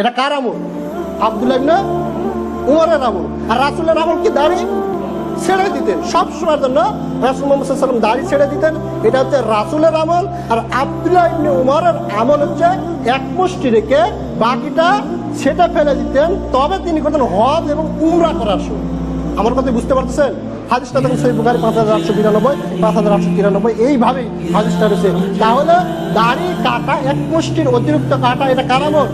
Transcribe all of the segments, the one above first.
এটা কার আমল? আব্দুল্লাহ ইবনে উমরের আমল। আর রাসুলের আমল কি দাড়ি? ছেড়ে দিতেন। সব সময়ের জন্য রাসুল মোহাম্মদ সাল্লাম দাড়ি ছেড়ে দিতেন। এটা হচ্ছে রাসুলের আমল। আর আব্দুল্লাহ ইবনে উমরের আমল হচ্ছে এক মুষ্টি রেখে বাকিটা সেটা ফেলে দিতেন। তবে তিনি করতেন হজ এবং উমরা করার সময়। আমার কথা বুঝতে পারছেন হাদিসটা দেখুন সেই পাঁচ হাজার আটশো বিরানব্বই, পাঁচ হাজার আটশো তিরানব্বই, এইভাবেই হাদিসটা রয়েছে। তাহলে দাড়ি, কাটা, এক মুষ্টির অতিরিক্ত কাটা, এটা কার আমল?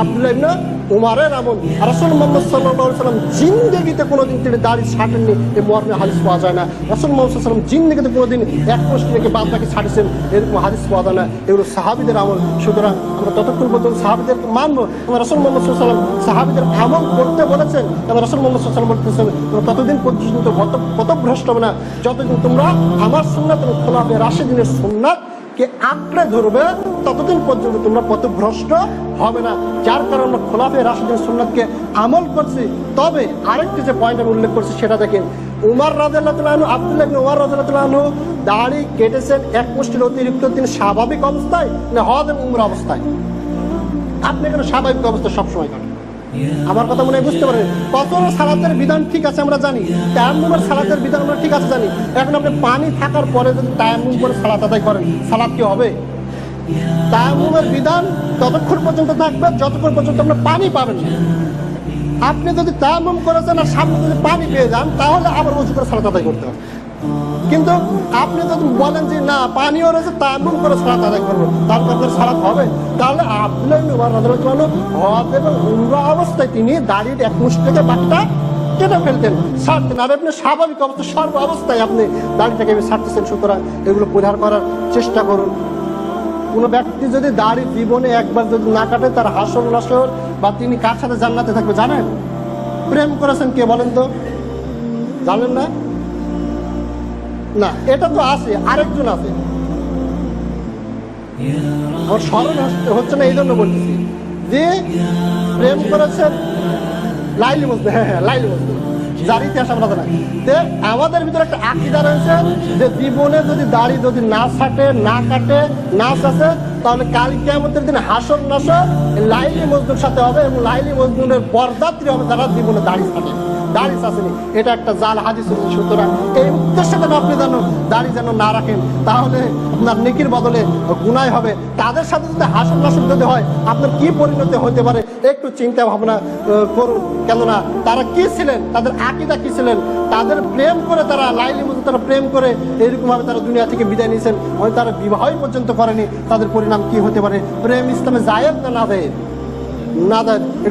আব্দুল্লাহ ইবনে উমারের আমল। রাসূল মুহাম্মদ আলাইহি সাল্লাম জিন্দেগিতে কোনোদিন তিনি দাড়ি ছাটেননি এই মর্মে হাদিস পাওয়া যায় না। রাসূল মুহাম্মদ সাল্লাম জিন্দেগিতে কোনোদিন এক মুষ্টি রেখে বাদ বাকি ছাড়েছেন, এরকম হাদিস পাওয়া যায় না। এগুলো সাহাবীদের আমল। সুতরাং আমরা ততক্ষণ পর্যন্ত সাহাবীদের মানবো। আমরা রাসূল মুহাম্মদ সাল্লাম সাহাবীদের আমল করতে বলেছেন। আমরা রাসূল মুহাম্মদ সাল্লাম বলতেছেন ততদিন পর্যন্ত পথভ্রষ্ট হবে না। যতদিন তোমরা আমার সুন্নাত এবং খোলাফে রাশিদিনের সুন্নাত কে আঁকড়ে ধরবে, ততদিন পর্যন্ত তোমরা পথভ্রষ্ট হবে না। যার কারণে খোলাফে রাশিদিন সুন্নাতকে আমল করছি। তবে আরেকটি যে পয়েন্ট আমি উল্লেখ করছি, সেটা দেখেন, উমার তালু আব্দুল্লাহ উমার তালু দাড়ি কেটেছেন এক মুষ্টির অতিরিক্ত তিনি স্বাভাবিক অবস্থায়, না হজ এবং উমরা অবস্থায়? আপনি কেন স্বাভাবিক অবস্থা সবসময় কাটেন। আমার কথা মনে হয় বুঝতে পারেন কত সালাতের বিধান ঠিক আছে, আমরা জানি। তায়াম্মুমের সালাতের বিধান আমরা ঠিক আছে, জানি। এখন আপনি পানি থাকার পরে যদি তায়াম্মুম করে সালাত আদায় করেন, সালাত কি হবে? তায়াম্মুমের বিধান ততক্ষণ পর্যন্ত থাকবে যতক্ষণ পর্যন্ত আপনি পানি পাবেন আপনি যদি তায়াম্মুম করেছেন আর সামনে যদি পানি পেয়ে যান, তাহলে আবার উঁচু করে সালাত আদায় করতে হবে। কিন্তু আপনি যদি বলেন যে, না পানিও রয়েছে তায়াম্মুম করে সালাত আদায় করব তারপর আপনার সালাত হবে। তাহলে ইবনে উমর আনহু হজ এবং উমরা অবস্থায় তিনি দাড়ির এক মুঠ থেকে বাকিটা কেটে ফেলতেন। ছাড়তেন আর আপনি স্বাভাবিক অবস্থা, সর্ব অবস্থায় আপনি দাড়িটাকে ছাড়তেছেন সুতরাং এগুলো পরিহার করার চেষ্টা করুন। কোনো ব্যক্তি যদি দাড়ি জীবনে একবার যদি না কাটে, তার হাসর নাসর বা তিনি কার সাথে জান্নাতে থাকবে, জানেন? প্রেম করেছেন কে বলেন তো? জানেন না? না, এটা তো আছে, আরেকজন আছে। আমার স্মরণ হচ্ছে- না এই জন্য বলতেছি। যে প্রেম করেছেন লাইলি মজদু হ্যাঁ হ্যাঁ লাইলি মজদু যার ইতিহাস আমরা জানি। তে আমাদের ভিতরে একটা আকিদা রয়েছে যে জীবনে যদি দাড়ি যদি না ছাটে, না কাটে, না চাষে তাহলে কাল কেমতের দিন হাসন নাসর লাইলি মজদুর সাথে হবে এবং লাইলি মজদুরের বরদাত্রী হবে যারা জীবনে দাড়ি ছাটে। দাড়ি চাষেনি এটা একটা জাল হাদিস। সুতরাং এই উদ্দেশ্যে যেন আপনি যেন দাড়ি যেন না রাখেন, তাহলে আপনার নেকির বদলে গুনাই হবে। তাদের সাথে যদি হাসন নাসন যদি হয়, আপনার কি পরিণতি হতে পারে? একটু চিন্তা ভাবনা করুন। কেননা তারা কি ছিলেন? তাদের আকিদা কি ছিলেন? তাদের প্রেম করে তারা লাইলি মতো তারা প্রেম করে এরকম ভাবে তারা দুনিয়া থেকে বিদায় নিয়েছেন। হয়তো তারা বিবাহই পর্যন্ত করেনি। তাদের পরিণাম কি হতে পারে? প্রেম ইসলামে জায়েদ না না না দেয়